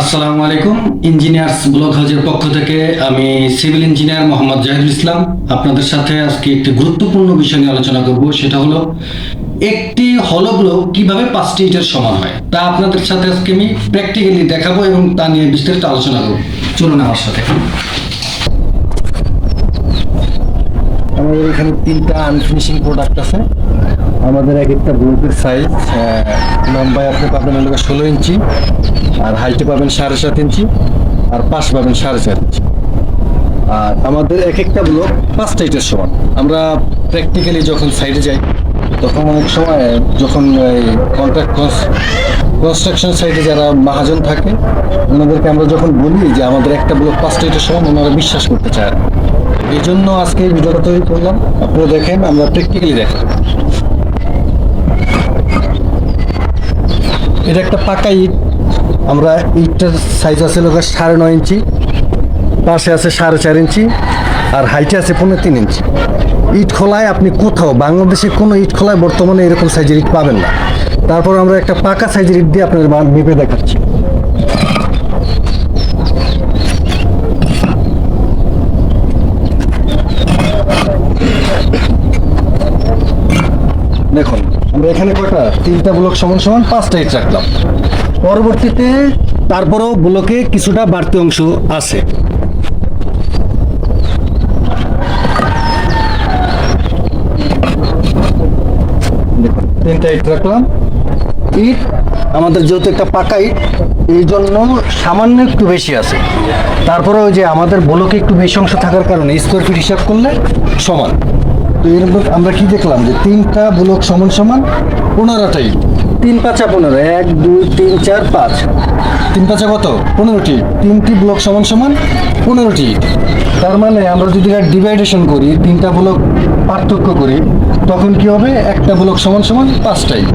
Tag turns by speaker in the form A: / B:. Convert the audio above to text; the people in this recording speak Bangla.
A: আসসালামু আলাইকুম, ইঞ্জিনিয়ার্স ব্লক হাউজের পক্ষ থেকে আমি সিভিল ইঞ্জিনিয়ার মোহাম্মদ জাহিদুল ইসলাম। আপনাদের সাথে আজকে একটি গুরুত্বপূর্ণ বিষয় নিয়ে আলোচনা করব, সেটা হলো একটি হলো ব্লক কীভাবে পাঁচটি ইটের সমান হয়। তা আপনাদের সাথে আজকে আমি প্র্যাকটিক্যালি দেখাবো এবং তা নিয়ে বিস্তারিত আলোচনা করব। চলুন আমার সাথে।
B: আমাদের এখানে তিনটা আনফিনিশিং প্রোডাক্ট আছে। আমাদের এক একটা ব্লকের সাইজ লম্বায় আপনি পাবেন ষোলো ইঞ্চি। আর হাইটে পাবেন সাড়ে সাত ইঞ্চি, আর পাশ পাবেন সাড়ে চার ইঞ্চি। আর আমাদের এক একটা ব্লক পাঁচটা ইটের সমান। আমরা প্র্যাকটিক্যালি যখন সাইডে যাই, তখন অনেক সময় যখন কন্ট্রাক্ট কনস্ট্রাকশন সাইডে যারা মহাজন থাকে, ওনাদেরকে আমরা যখন বলি যে আমাদের একটা ব্লক পাঁচটা ইটের সমান, ওনারা বিশ্বাস করতে চায় না। এই জন্য আজকে এই ভিডিওটা তৈরি করলাম। আপনারা দেখেন, আমরা প্র্যাকটিক্যালি দেখেন এটা একটা পাকা ইট। আমরা ইটটার সাইজ আছে লোক সাড়ে নয় ইঞ্চি, পাশে আছে সাড়ে চার ইঞ্চি আর হাইটে আছে পনেরো তিন ইঞ্চি। ইট খোলায় আপনি কোথাও, বাংলাদেশে কোনো ইট খোলায় বর্তমানে এরকম সাইজের ইট পাবেন না। তারপর আমরা একটা পাকা সাইজের ইট দিয়ে আপনাদের মেপে দেখাচ্ছি। দেখুন, আমরা এখানে কয়টা? তিনটা ব্লক সমান সমান পাঁচটা ইট রাখলাম। পরবর্তীতে তারপরেও ব্লকে কিছুটা বাড়তি অংশ আছে। তিনটা ইট রাখলাম। ইট, আমাদের যেহেতু একটা পাকা ইট, এই জন্য সামান্য একটু বেশি আছে। তারপরে ওই যে আমাদের ব্লকে একটু বেশি অংশ থাকার কারণে স্কোয়ার ফিট হিসাব করলে সমান। তো এরকম আমরা কি দেখলাম যে তিনটা ব্লক সমান সমান পনেরোটা ইট। তিন পাঁচা পনেরো, এক, দুই, তিন, চার, পাঁচ। তিন পাঁচা কত? পনেরোটি। তিনটি ব্লক সমান সমান পনেরোটি। তার মানে আমরা যদি ডিভাইডেশন করি, তিনটা ব্লক পার্থক্য করি, তখন কি হবে? একটা ব্লক সমান সমান পাঁচটা ইট